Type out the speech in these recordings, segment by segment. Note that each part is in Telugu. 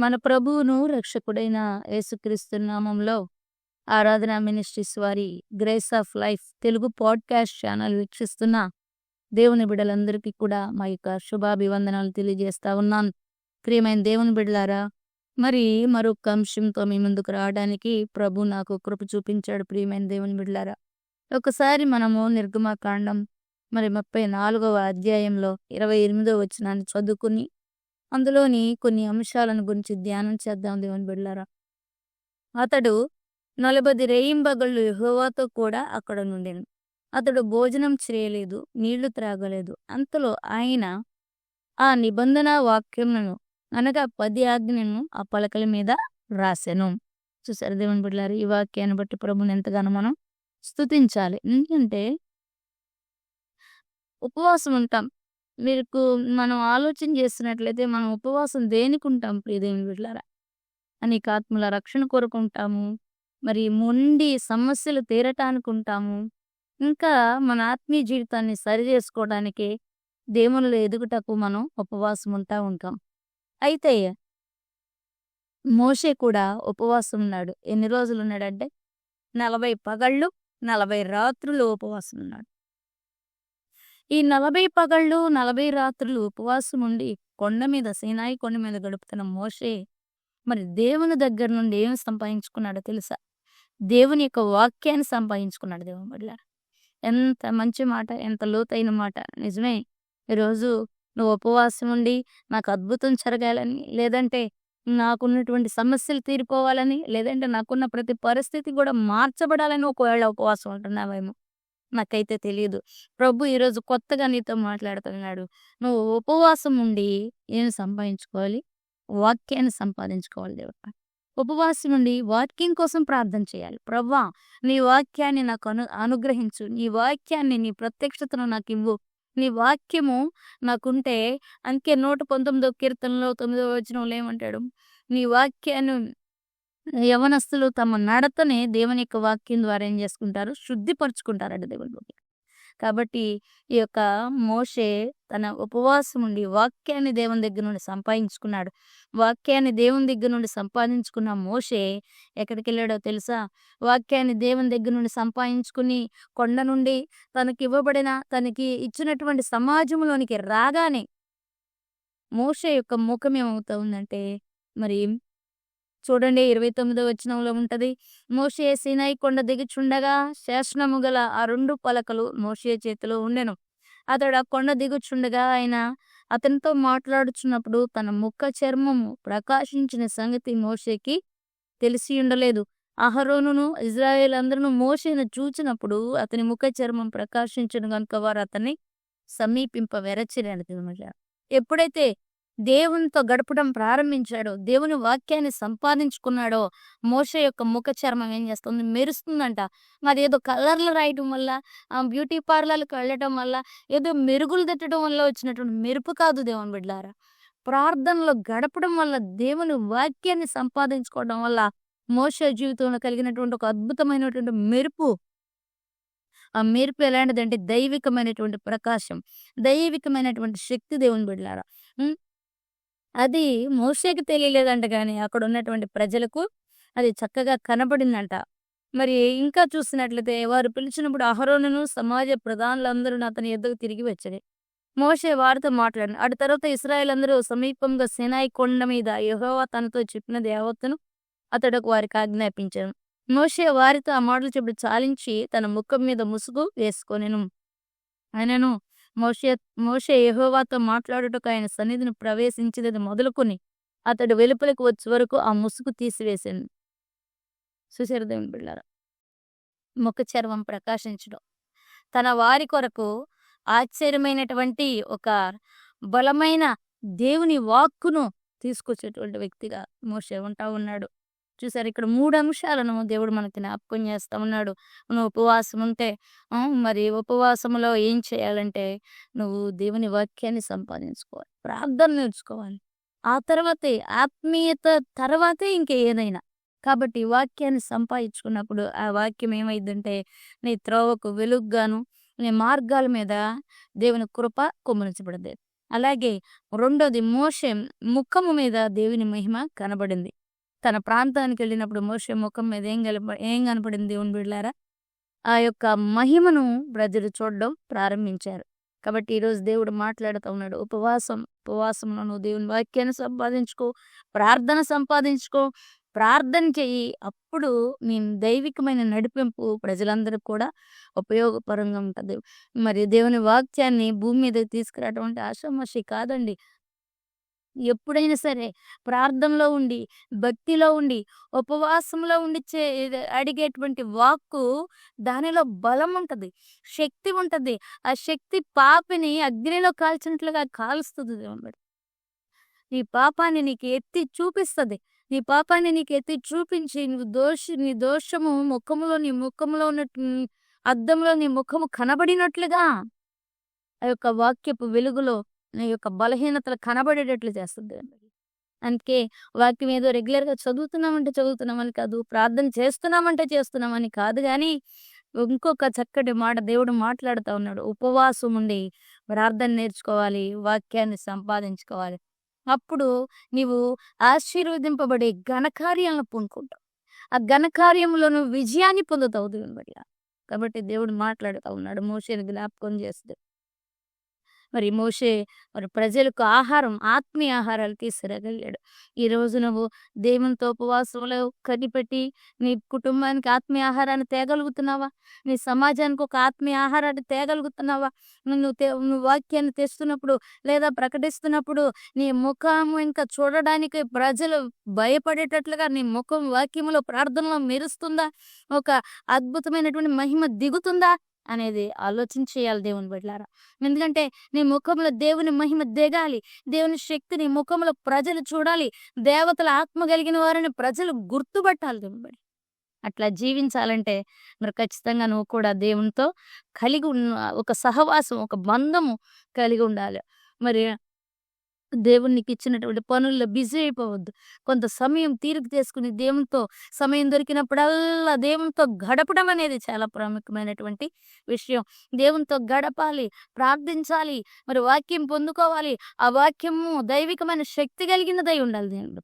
మన ప్రభువును రక్షకుడైన యేసుక్రీస్తు నామంలో ఆరాధన మినిస్ట్రీస్ వారి grace of life Telugu podcast channel వీక్షిస్తున్న దేవుని బిడ్డలందరికీ కూడా మా యొక్క శుభాభివందనాలు తెలియజేస్తా ఉన్నాను ప్రియమైన దేవుని బిడ్డలారా మరి మరొక అంశంతో మీ ముందుకు రావడానికి ప్రభు నాకు కృప చూపించాడు ప్రియమైన దేవుని బిడ్డలారా. ఒకసారి మనము నిర్గమకాండం మరి ముప్పై నాలుగవ అధ్యాయంలో ఇరవై ఎనిమిదో వచనాన్ని చదువుకుని అందులోని కొన్ని అంశాలను గురించి ధ్యానం చేద్దాం దేవుని బిడ్డారా అతడు నలభై రేయింబగళ్ళు యహోవాతో కూడా అక్కడ నుండెను. అతడు భోజనం చేయలేదు నీళ్ళు త్రాగలేదు. అంతలో ఆయన ఆ నిబంధన వాక్యములను అనగా పది ఆజ్ఞలను ఆ పలకల మీద రాశాను చూసారు దేవుని బిడ్డారు ఈ వాక్యాన్ని బట్టి ప్రభుని ఎంతగానో మనం స్తుతించాలి. ఎందుకంటే ఉపవాసం ఉంటాం మీకు మనం ఆలోచన చేస్తున్నట్లయితే మనం ఉపవాసం దేనికి ఉంటాం ప్రియదేవుని బిడ్డలారా? అనేక ఆత్మల రక్షణ కోరుకుంటాము. మరి మొండి సమస్యలు తీరటానికి ఉంటాము ఇంకా మన ఆత్మీయ జీవితాన్ని సరి చేసుకోవడానికి దేవునిలో ఎదుగుటకు మనం ఉపవాసం ఉంటా ఉంటాం. అయితే మోషే కూడా ఉపవాసం ఉన్నాడు. ఎన్ని రోజులు ఉన్నాడంటే? నలభై పగళ్ళు నలభై రాత్రులు ఉపవాసం ఉన్నాడు. ఈ నలభై పగళ్ళు నలభై రాత్రులు ఉపవాసం ఉండి కొండ మీద సీనాయి కొండ మీద గడుపుతున్న మోషే మరి దేవుని దగ్గర నుండి ఏమి సంపాదించుకున్నాడో తెలుసా? దేవుని యొక్క వాక్యాన్ని సంపాదించుకున్నాడు దేవుని బిడ్డ. ఎంత మంచి మాట ఎంత లోతైన మాట. నిజమే ఈరోజు నువ్వు ఉపవాసం ఉండి నాకు అద్భుతం జరగాలని లేదంటే నాకున్నటువంటి సమస్యలు తీరిపోవాలని లేదంటే నాకున్న ప్రతి పరిస్థితి కూడా మార్చబడాలని ఒకవేళ ఉపవాసం ఉంటున్నావేమో. నాకైతే తెలియదు ప్రభు ఈరోజు కొత్తగా నీతో మాట్లాడుతున్నాడు. నువ్వు ఉపవాసం ఉండి ఏం సంపాదించుకోవాలి? వాక్యాన్ని సంపాదించుకోవాలి దేవుడు. ఉపవాసం ఉండి వాక్యం కోసం ప్రార్థన చేయాలి. ప్రవ్వా నీ వాక్యాన్ని నాకు అను అనుగ్రహించు. నీ వాక్యాన్ని నీ ప్రత్యక్షతను నాకు ఇవ్వు. నీ వాక్యము నాకుంటే అందుకే నూట పంతొమ్మిదో కీర్తనలో తొమ్మిదో వచనంలో ఏమంటాడు? నీ వాక్యాన్ని యవనస్తులు తమ నడతనే దేవుని యొక్క వాక్యం ద్వారా ఏం చేసుకుంటారు? శుద్ధిపరుచుకుంటారట దేవుని కాబట్టి ఈ యొక్క మోషే తన ఉపవాసం ఉండి వాక్యాన్ని దేవుని దగ్గర నుండి సంపాదించుకున్నాడు. వాక్యాన్ని దేవుని దగ్గర నుండి సంపాదించుకున్న మోషే ఎక్కడికి వెళ్ళాడో తెలుసా? వాక్యాన్ని దేవుని దగ్గర నుండి సంపాదించుకుని కొండ నుండి తనకి ఇవ్వబడిన తనకి ఇచ్చినటువంటి సమాజంలోనికి రాగానే మోషే యొక్క ముఖం ఏమవుతా ఉందంటే మరి చూడండి ఇరవై తొమ్మిదో వచనంలో ఉంటది. మోషే సీనాయి కొండ దిగుచుండగా శాసనము గల ఆ రెండు పలకలు మోషే చేతిలో ఉండెను. అతడు ఆ కొండ దిగుచుండగా ఆయన అతనితో మాట్లాడుచున్నప్పుడు తన ముఖ చర్మము ప్రకాశించిన సంగతి మోషేకి తెలిసి ఉండలేదు. అహరోనును ఇజ్రాయేల్ అందరూ మోషేను చూచినప్పుడు అతని ముఖ చర్మం ప్రకాశించను కనుక వారు అతన్ని సమీపింప వెరచిరని ఎప్పుడైతే దేవునితో గడపడం ప్రారంభించాడో దేవుని వాక్యాన్ని సంపాదించుకున్నాడో మోష యొక్క ముఖ చర్మం ఏం చేస్తుంది? మెరుస్తుందంట. మరి ఏదో కలర్లు రాయటం వల్ల బ్యూటీ పార్లర్లకు వెళ్ళటం వల్ల ఏదో మెరుగులు తట్టడం వల్ల వచ్చినటువంటి మెరుపు కాదు దేవుని బిడ్డారా ప్రార్థనలో గడపడం వల్ల దేవుని వాక్యాన్ని సంపాదించుకోవడం వల్ల మోష జీవితంలో కలిగినటువంటి ఒక అద్భుతమైనటువంటి మెరుపు. ఆ మెరుపు ఎలాంటిదంటే దైవికమైనటువంటి ప్రకాశం దైవికమైనటువంటి శక్తి దేవుని బిడ్డారా అది మోషేకి తెలియలేదంట కానీ అక్కడ ఉన్నటువంటి ప్రజలకు అది చక్కగా కనబడిందంట. మరి ఇంకా చూసినట్లయితే వారు పిలిచినప్పుడు అహరోనును సమాజ ప్రధానులందరూ అతని ఎద్దకు తిరిగి వచ్చారు. మోషే వారితో మాట్లాడిన. అటు తర్వాత ఇస్రాయల్ అందరూ సమీపంగా సినాయి కొండ మీద యహోవా తనతో చెప్పిన దేవతను అతడుకు వారికి ఆజ్ఞాపించాను. మోషే వారితో ఆ మాటలు చెప్పుడు చాలించి తన ముఖం మీద ముసుగు వేసుకొనెను. ఆయనను మోషే మోషే యహోవాతో మాట్లాడుటకు ఆయన సన్నిధిని ప్రవేశించినది మొదలుకొని అతడు వెలుపలికి వచ్చే వరకు ఆ ముసుగు తీసివేసింది. చూసారు దేవుని బిళ్ళారా ముఖ చర్మం ప్రకాశించడం. తన వారి కొరకు ఆశ్చర్యమైనటువంటి ఒక బలమైన దేవుని వాక్కును తీసుకొచ్చేటువంటి వ్యక్తిగా మోషే ఉంటా ఉన్నాడు. చూసారు? ఇక్కడ మూడు అంశాలను దేవుడు మనకి జ్ఞాపకం చేస్తా ఉన్నాడు. నువ్వు ఉపవాసం ఉంటే మరి ఉపవాసంలో ఏం చేయాలంటే నువ్వు దేవుని వాక్యాన్ని సంపాదించుకోవాలి ప్రార్థన నేర్చుకోవాలి. ఆ తర్వాతే ఆత్మీయత తర్వాతే ఇంకా ఏదైనా. కాబట్టి వాక్యాన్ని సంపాదించుకున్నప్పుడు ఆ వాక్యం ఏమైందంటే నీ త్రోవకు వెలుగ్గాను నీ మార్గాల మీద దేవుని కృప కుమ్మరించబడదు అలాగే రెండోది మోషం ముఖము మీద దేవుని మహిమ కనబడింది. తన ప్రాంతానికి వెళ్ళినప్పుడు మోషే ముఖం మీద ఏం కలప ఏం కనపడింది దేవుని బిడ్లారా? ఆ యొక్క మహిమను ప్రజలు చూడడం ప్రారంభించారు. కాబట్టి ఈరోజు దేవుడు మాట్లాడుతూ ఉన్నాడు. ఉపవాసం ఉపవాసంలో నువ్వు దేవుని వాక్యాన్ని సంపాదించుకో ప్రార్థన సంపాదించుకో ప్రార్థన చెయ్యి అప్పుడు నీ దైవికమైన నడిపింపు ప్రజలందరికీ కూడా ఉపయోగపరంగా ఉంటుంది. మరి దేవుని వాక్యాన్ని భూమి మీద తీసుకురావడం అంటే ఆశామాషి కాదండి. ఎప్పుడైనా సరే ప్రార్థనలో ఉండి భక్తిలో ఉండి ఉపవాసంలో ఉండి చే అడిగేటువంటి వాక్కు దానిలో బలం ఉంటుంది శక్తి ఉంటుంది. ఆ శక్తి పాపిని అగ్నిలో కాల్చినట్లుగా కాలుస్తుంది దేవుడు. నీ పాపాన్ని నీకు ఎత్తి చూపిస్తుంది. నీ పాపాన్ని నీకు ఎత్తి చూపించి నువ్వు దోషి నీ దోషము ముఖములో నీ ముఖంలో ఉన్నట్టు అద్దంలో నీ ముఖము కనబడినట్లుగా ఆ యొక్క వాక్యపు వెలుగులో నీ యొక్క బలహీనతలు కనబడేటట్లు చేస్తుంది అందుకే వాక్యం ఏదో రెగ్యులర్గా చదువుతున్నామంటే చదువుతున్నామని కాదు ప్రార్థన చేస్తున్నామంటే చేస్తున్నామని కాదు కానీ ఇంకొక చక్కటి మాట దేవుడు మాట్లాడుతూ ఉన్నాడు. ఉపవాసం ఉండి ప్రార్థన నేర్చుకోవాలి వాక్యాన్ని సంపాదించుకోవాలి. అప్పుడు నీవు ఆశీర్వదింపబడే ఘనకార్యాలను పొందుకుంటావు. ఆ ఘనకార్యంలోనూ విజయాన్ని పొందుతావు దేవుని బట్టి కాబట్టి దేవుడు మాట్లాడుతూ ఉన్నాడు. మోసేని జ్ఞాపకం చేస్తాడు మరి మోషే మరి ప్రజలకు ఆహారం ఆత్మీయ ఆహారాలు తీసుకురాగలిగాడు ఈ రోజు నువ్వు దేవునితో ఉపవాసంలో కనిపెట్టి నీ కుటుంబానికి ఆత్మీయ ఆహారాన్ని తేగలుగుతున్నావా? నీ సమాజానికి ఒక ఆత్మీయ ఆహారాన్ని తేగలుగుతున్నావా? నువ్వు తే నువ్వు వాక్యాన్ని తెస్తున్నప్పుడు లేదా ప్రకటిస్తున్నప్పుడు నీ ముఖం ఇంకా చూడడానికి ప్రజలు భయపడేటట్లుగా నీ ముఖం వాక్యములో ప్రార్థనలో మెరుస్తుందా? ఒక అద్భుతమైనటువంటి మహిమ దిగుతుందా? అనేది ఆలోచన చేయాలి దేవుని బిడ్డలారా. ఎందుకంటే నీ ముఖంలో దేవుని మహిమ దిగాలి. దేవుని శక్తిని ముఖంలో ప్రజలు చూడాలి. దేవతల ఆత్మ కలిగిన వారిని ప్రజలు గుర్తుపట్టాలి దేవుని బిడ్డ. అట్లా జీవించాలంటే మరి ఖచ్చితంగా నువ్వు కూడా దేవునితో కలిగి ఉన్న ఒక సహవాసం ఒక బంధము కలిగి ఉండాలి. మరి దేవుడు ఇచ్చినటువంటి పనుల్లో బిజీ అయిపోవద్దు. కొంత సమయం తీరిక చేసుకుని దేవునితో సమయం దొరికినప్పుడల్లా దేవునితో గడపడం అనేది చాలా ప్రాముఖ్యమైనటువంటి విషయం. దేవునితో గడపాలి ప్రార్థించాలి మరి వాక్యం పొందుకోవాలి. ఆ వాక్యము దైవికమైన శక్తి కలిగినదై ఉండాలి దేవుడు.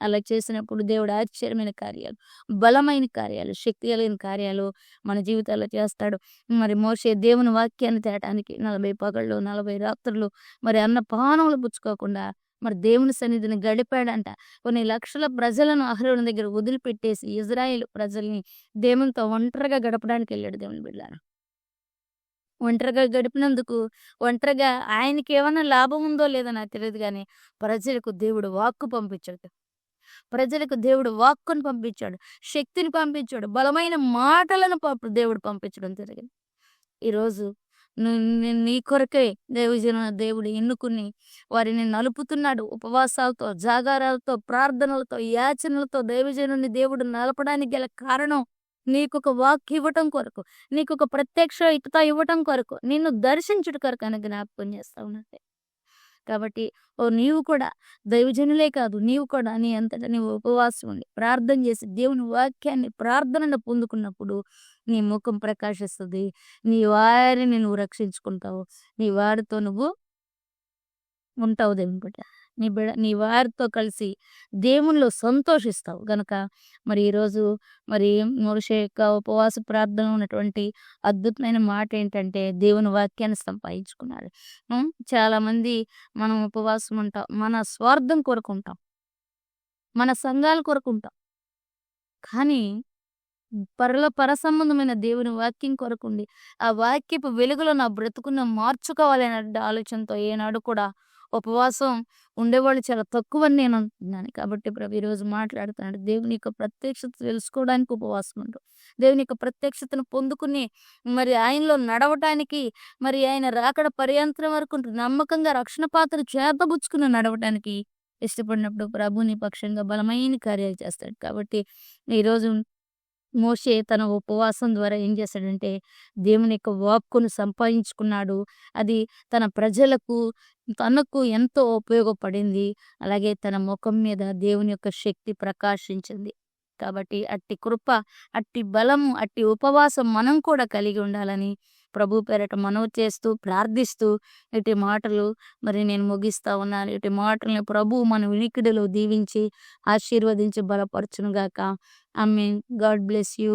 అలా చేసినప్పుడు దేవుడు ఆశ్చర్యమైన కార్యాలు బలమైన కార్యాలు శక్తి కలిగిన కార్యాలు మన జీవితాల్లో చేస్తాడు. మరి మోసే దేవుని వాక్యాన్ని తేటానికి నలభై పగళ్ళు నలభై రాత్రులు మరి అన్న పానములు పుచ్చుకోకుండా మరి దేవుని సన్నిధిని గడిపాడంట. కొన్ని లక్షల ప్రజలను అహరుని దగ్గర వదిలిపెట్టేసి ఇజ్రాయేల్ ప్రజల్ని దేవునితో ఒంటరిగా గడపడానికి వెళ్ళాడు దేవుని బిడ్డారు. ఒంటరిగా గడిపినందుకు ఒంటరిగా ఆయనకి ఏమైనా లాభం ఉందో లేదో నాకు తెలియదు కానీ ప్రజలకు దేవుడు వాక్కు పంపించాడు. ప్రజలకు దేవుడు వాక్కును పంపించాడు శక్తిని పంపించాడు బలమైన మాటలను దేవుడు పంపించడం జరిగింది. ఈరోజు నీ కొరకే దేవజన దేవుడు ఎన్నుకుని వారిని నలుపుతున్నాడు. ఉపవాసాలతో జాగారాలతో ప్రార్థనలతో యాచనలతో దేవజనుని దేవుడు నలపడానికి గల కారణం నీకు ఒక వాక్ ఇవ్వటం కొరకు నీకు ఒక ప్రత్యక్షత ఇవ్వటం కొరకు నిన్ను దర్శించుట కొరకు అని జ్ఞాపకం చేస్తా ఉన్నట్టే కాబట్టి ఓ నీవు కూడా దైవజనులే కాదు నీవు కూడా నీ అంతటా నీవు ఉపవాసం ఉండి ప్రార్థన చేసి దేవుని వాక్యాన్ని ప్రార్థనను పొందుకున్నప్పుడు నీ ముఖం ప్రకాశిస్తుంది. నీ వారిని నువ్వు రక్షించుకుంటావు. నీ వారితో నువ్వు ఉంటావు దేవుని బిడ్డ నీ బిడ నీ వారితో కలిసి దేవునిలో సంతోషిస్తావు గనక మరి ఈరోజు మరి మోషే యొక్క ఉపవాస ప్రార్థన ఉన్నటువంటి అద్భుతమైన మాట ఏంటంటే దేవుని వాక్యాన్ని సంపాదించుకున్నాడు. చాలామంది చాలా మంది మనం ఉపవాసం ఉంటాం మన స్వార్థం కొరకుంటాం మన సంఘాల కొరకుంటాం కానీ పరలో పరసంబంధమైన దేవుని వాక్యం కొరకుండి ఆ వాక్యపు వెలుగులో నా బ్రతుకున్న మార్చుకోవాలనే ఆలోచనతో ఏనాడు కూడా ఉపవాసం ఉండేవాళ్ళు చాలా తక్కువ అని నేను అంటున్నాను. కాబట్టి ప్రభు ఈరోజు మాట్లాడుతున్నాడు. దేవుని యొక్క ప్రత్యక్షత తెలుసుకోవడానికి ఉపవాసం ఉండు. దేవుని యొక్క ప్రత్యక్షతను పొందుకుని మరి ఆయనలో నడవటానికి మరి ఆయన రాకడ పర్యంతరం వరకు నమ్మకంగా రక్షణ పాత్ర చేతబుచ్చుకుని నడవటానికి ఇష్టపడినప్పుడు ప్రభుని పక్షంగా బలమైన కార్యాలు చేస్తాడు. కాబట్టి ఈరోజు మోషే తన ఉపవాసం ద్వారా ఏం చేశాడంటే దేవుని యొక్క వాక్కును సంపాదించుకున్నాడు. అది తన ప్రజలకు తనకు ఎంతో ఉపయోగపడింది. అలాగే తన ముఖం మీద దేవుని యొక్క శక్తి ప్రకాశించింది. కాబట్టి అట్టి కృప అట్టి బలము అట్టి ఉపవాసం మనం కూడా కలిగి ఉండాలని ప్రభు పేరట మనవి చేస్తూ ప్రార్థిస్తూ ఇటు మాటలు మరి నేను ముగిస్తా ఉన్నాను. ఇటు మాటల్ని ప్రభు మన వినికిడిలో దీవించి ఆశీర్వదించి బలపరచును గాక I mean God bless you.